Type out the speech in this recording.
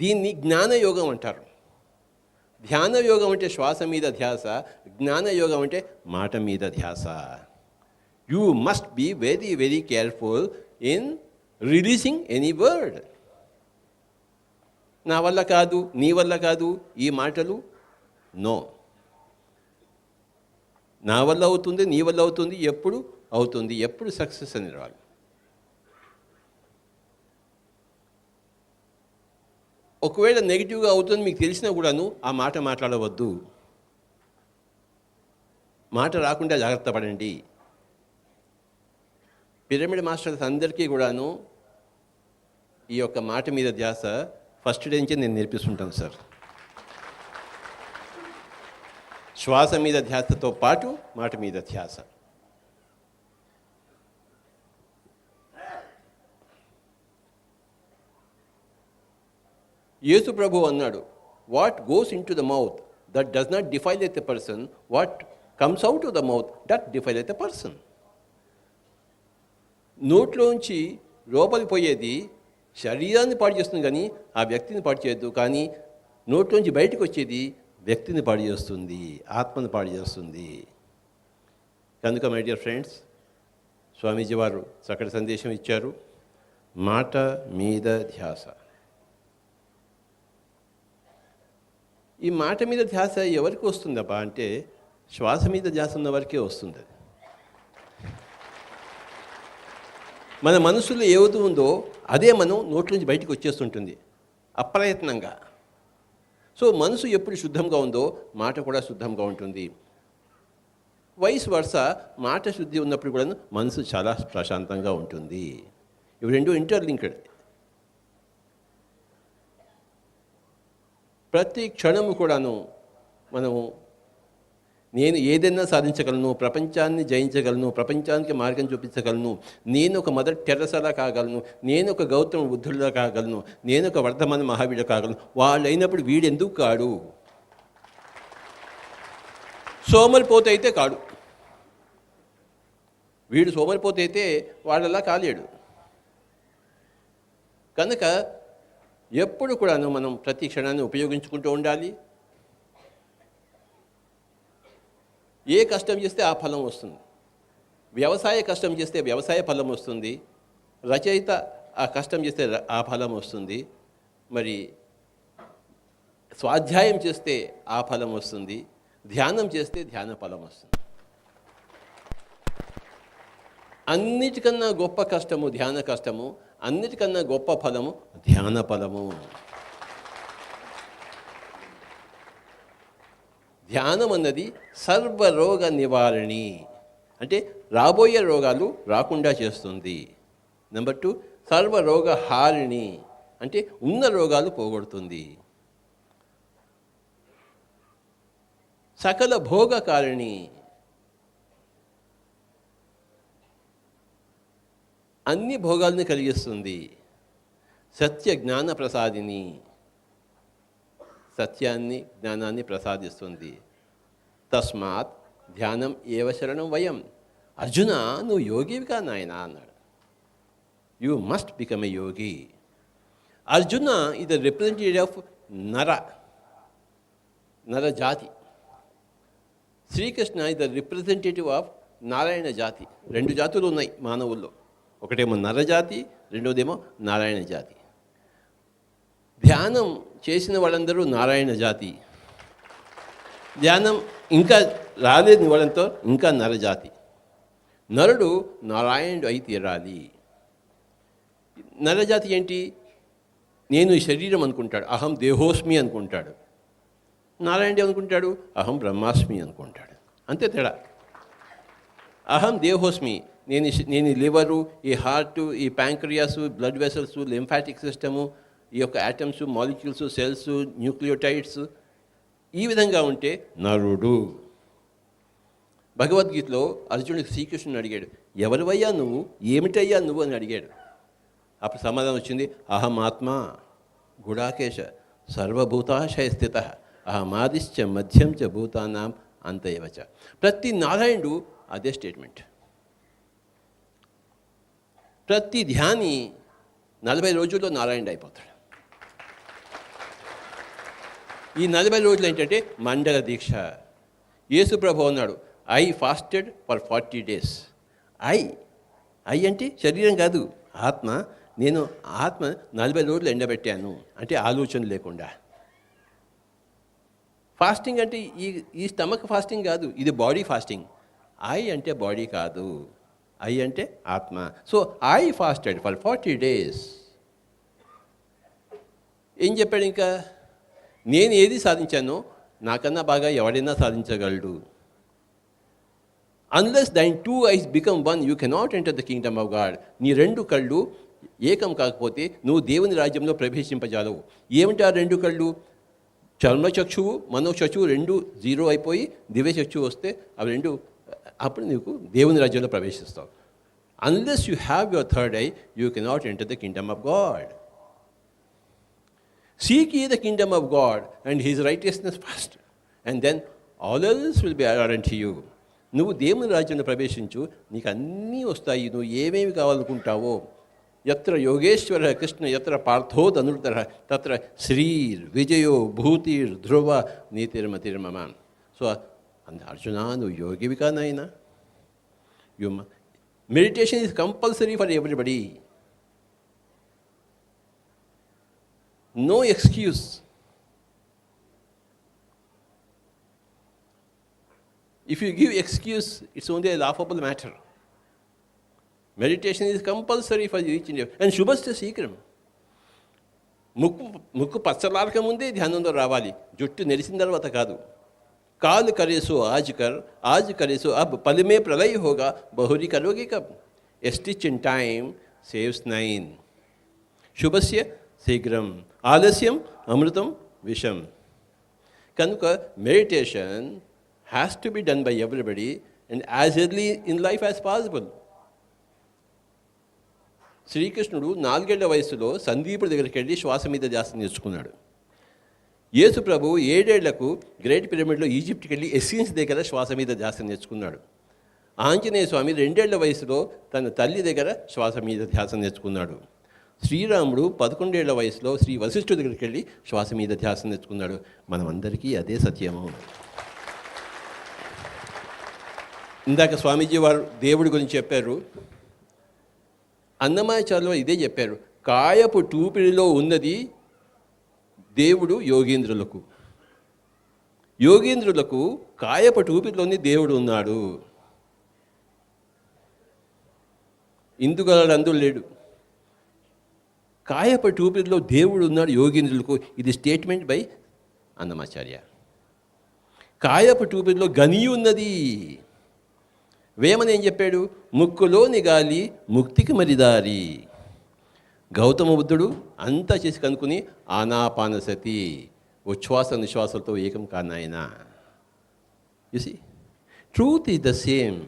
దీన్ని జ్ఞానయోగం అంటారు. ధ్యానయోగం అంటే శ్వాస మీద ధ్యాస జ్ఞానయోగం అంటే మాట మీద ధ్యాస. You must be very very careful in releasing any word నా వల్ల కాదు నీ వల్ల కాదు ఈ మాటలు? నో నా వల్ల అవుతుంది నీ వల్ల అవుతుంది ఎప్పుడు? అవుతుంది ఎప్పుడు సక్సెస్ అని రావాలి ఒకవేళ నెగిటివ్గా అవుతుంది మీకు తెలిసినా కూడాను ఆ మాట మాట్లాడవద్దు. మాట రాకుండా జాగ్రత్త పడండి. పిరమిడ్ మాస్టర్స్ అందరికీ కూడాను ఈ యొక్క మాట మీద ధ్యాస ఫస్ట్ డే నుంచి నేను నేర్పిస్తుంటాను సార్. శ్వాస మీద ధ్యాసతో పాటు మాట మీద ధ్యాస. యేసు ప్రభు అన్నాడు what goes into the mouth that does not defileth a person what comes out of the mouth that defileth a person నోట్లోంచి లోపలికి పోయేది శరీరాన్ని పాడు చేస్తుంది కానీ ఆ వ్యక్తిని పాడు చేయొద్దు కానీ నోట్లోంచి బయటకు వచ్చేది వ్యక్తిని పాడు చేస్తుంది ఆత్మను పాడు చేస్తుంది. కనుక మై డియర్ ఫ్రెండ్స్ స్వామీజీ వారు చక్కటి సందేశం ఇచ్చారు. మాట మీద ధ్యాస. ఈ మాట మీద ధ్యాస ఎవరికి వస్తుందబ్బా అంటే శ్వాస మీద ధ్యాస ఉన్న వరకే వస్తుంది అది. మన మనసులో ఏవైతే ఉందో అదే మనం నోట్ల నుంచి బయటకు వచ్చేస్తుంటుంది అప్రయత్నంగా. సో మనసు ఎప్పుడు శుద్ధంగా ఉందో మాట కూడా శుద్ధంగా ఉంటుంది. వయసు వరుస మాట శుద్ధి ఉన్నప్పుడు కూడా మనసు చాలా ప్రశాంతంగా ఉంటుంది. ఇవి రెండు ఇంటర్లింక్డ్ ప్రతి క్షణము కూడాను మనము నేను ఏదైనా సాధించగలను ప్రపంచాన్ని జయించగలను ప్రపంచానికి మార్గం చూపించగలను నేను ఒక మదర్ టెరసలా కాగలను నేను ఒక గౌతమ బుద్ధుడిలా కాగలను నేను ఒక వర్ధమాన మహావీడు కాగలను వాళ్ళు అయినప్పుడు వీడెందుకు కాడు? సోమరిపోతే అయితే కాడు. వీడు సోమరిపోతే అయితే వాళ్ళలా కాలేడు. కనుక ఎప్పుడు కూడాను మనం ప్రతి క్షణాన్ని ఉపయోగించుకుంటూ ఉండాలి. ఏ కష్టం చేస్తే ఆ ఫలం వస్తుంది. వ్యవసాయ కష్టం చేస్తే వ్యవసాయ ఫలం వస్తుంది. రచయిత ఆ కష్టం చేస్తే ఆ ఫలం వస్తుంది. మరి స్వాధ్యాయం చేస్తే ఆ ఫలం వస్తుంది. ధ్యానం చేస్తే ధ్యాన ఫలం వస్తుంది. అన్నిటికన్నా గొప్ప కష్టము ధ్యాన కష్టము అన్నిటికన్నా గొప్ప ఫలము ధ్యాన ఫలము ధ్యానం అన్నది సర్వరోగ నివారణి. అంటే రాబోయే రోగాలు రాకుండా చేస్తుంది. నెంబర్ టూ సర్వరోగ హారిణి. అంటే ఉన్న రోగాలు పోగొడుతుంది. సకల భోగకారిణి. అన్ని భోగాల్ని కలిగిస్తుంది. సత్య జ్ఞాన ప్రసాదిని. సత్యాన్ని జ్ఞానాన్ని ప్రసాదిస్తుంది. తస్మాత్ ధ్యానం ఏవ శరణం వయం. అర్జున నువ్వు యోగివిగా నాయన అన్నాడు. You must become a yogi. Arjuna ఇది రిప్రజెంటేటివ్ ఆఫ్ నర. నర జాతి. శ్రీకృష్ణ ఇది రిప్రజెంటేటివ్ ఆఫ్ నారాయణ జాతి. రెండు జాతులు ఉన్నాయి మానవుల్లో. ఒకటేమో నరజాతి రెండోదేమో నారాయణ జాతి. ధ్యానం చేసిన వాళ్ళందరూ నారాయణ జాతి. ధ్యానం ఇంకా రాలేని వాళ్ళంతో ఇంకా నరజాతి. నరుడు నారాయణుడు అయి తీరాలి. నరజాతి ఏంటి? నేను ఈ శరీరం అనుకుంటాడు అహం దేహోస్మి అనుకుంటాడు. నారాయణుడు అనుకుంటాడు అహం బ్రహ్మాస్మి అనుకుంటాడు. అంతే తేడా. అహం దేహోస్మి. నేను నేను లివరు ఈ హార్ట్ ఈ pancreas blood vessels lymphatic system ఈ యొక్క యాటమ్స్ మాలిక్యూల్స్ సెల్స్ న్యూక్లియోటైడ్స్ ఈ విధంగా ఉంటే నరుడు. భగవద్గీతలో అర్జునుడికి శ్రీకృష్ణుని అడిగాడు ఎవరివయ్యా నువ్వు? ఏమిటయ్యా నువ్వు? అని అడిగాడు. అప్పుడు సమాధానం వచ్చింది అహమాత్మ గుడాకేశ సర్వభూతాశయ స్థిత అహమాదిశ్చ మధ్యం చ భూతానాం అంతయవచ ప్రతి నారాయణుడు అదే స్టేట్మెంట్. ప్రతి ధ్యాని నలభై రోజుల్లో నారాయణుడు అయిపోతాడు ఈ నలభై రోజులు ఏంటంటే మండల దీక్ష. యేసు ప్రభు అన్నాడు I fasted for forty days. I I అంటే శరీరం కాదు ఆత్మ. నేను ఆత్మ నలభై రోజులు ఎండబెట్టాను అంటే ఆలోచన లేకుండా. ఫాస్టింగ్ అంటే ఈ ఈ స్టమక్ ఫాస్టింగ్ కాదు ఇది బాడీ ఫాస్టింగ్. ఐ అంటే బాడీ కాదు. ఐ అంటే ఆత్మ. So I fasted for forty days. ఏం చెప్పాడు ఇంకా? నేను ఏది సాధించానో నాకన్నా బాగా ఎవడైనా సాధించగలడు. Unless thine two eyes become one you cannot enter the kingdom of God నీ రెండు కళ్ళు ఏకం కాకపోతే నువ్వు దేవుని రాజ్యంలో ప్రవేశింపజాలవు. ఏమిటి ఆ రెండు కళ్ళు? చర్మచక్షువు మనోచక్షువు రెండు జీరో అయిపోయి దివ్యచక్షువు వస్తే అవి రెండు అప్పుడు నీకు దేవుని రాజ్యంలో ప్రవేశిస్తావు. Unless you have your third eye you cannot enter the kingdom of God seek ye the kingdom of God and his righteousness first and then all else will be aren't you నువ్వు దేవుని రాజ్యంలో ప్రవేశించు నీకు అన్నీ వస్తాయి. నువ్వు ఏమేమి కావాలనుకుంటావో. ఎత్ర యోగేశ్వర కృష్ణ ఎత్ర పార్థో ధనుర్ధర తత్ర శ్రీర్ విజయో భూతిర్ ధ్రువ నీతిర్మతిర్మమ సో అంది అర్జున నువ్వు యోగివిగా నాయన you meditation is compulsory for everybody no excuse if you give excuse it's only a laughable matter meditation is compulsory for reach India and శుభస్య శీఘ్రం ముక్కు ముక్కు పచ్చలారక ముందే ధ్యానంలో రావాలి జుట్టు నెలిసిన తర్వాత కాదు కాలు కరేసో ఆజ్ కర్ ఆజ్ अब అబ్ में प्रलय హోగా బహురి करोगे కబ్ stitch in time saves nine శుభస్య శీఘ్రం ఆలస్యం అమృతం విషం కనుక meditation has to be done by everybody and as early in life as possible శ్రీకృష్ణుడు నాలుగేళ్ళ వయసులో సందీపుడి దగ్గరికి వెళ్ళి శ్వాస మీద ధ్యాస నేర్చుకున్నాడు. యేసు ప్రభు ఏడేళ్ళకు గ్రేట్ పిరమిడ్లో ఈజిప్ట్కి వెళ్ళి ఎస్సిన్స్ దగ్గర శ్వాస మీద ధ్యాస నేర్చుకున్నాడు. ఆంజనేయ స్వామి రెండేళ్ళ వయసులో తన తల్లి దగ్గర శ్వాస మీద ధ్యాస నేర్చుకున్నాడు. శ్రీరాముడు పదకొండేళ్ళ వయసులో శ్రీ వశిష్ఠుడి దగ్గరికి వెళ్ళి శ్వాస మీద ధ్యాస నేర్చుకున్నాడు. మనమందరికీ అదే సత్యము. ఇందాక స్వామీజీ వారు దేవుడి గురించి చెప్పారు. అన్నమాచార్యులు ఇదే చెప్పారు. కాయపు టూపిడిలో ఉన్నది దేవుడు యోగేంద్రులకు. యోగేంద్రులకు కాయపటి ఊపిరిలోని దేవుడు ఉన్నాడు. ఇందుగలడు అందులో లేడు. కాయపటి ఊపిరిలో దేవుడు ఉన్నాడు యోగేంద్రులకు. ఇది స్టేట్మెంట్ బై అన్నమాచార్య. కాయప ఊపిరిలో గని ఉన్నది. వేమని ఏం చెప్పాడు? ముక్కులోని గాలి ముక్తికి మరిదారి. గౌతమ బుద్ధుడు అంతా చేసి కనుక్కుని ఆనాపానసతి ఉచ్ఛ్వాస నిశ్వాసాలతో ఏకం కానాయన. You see truth is the same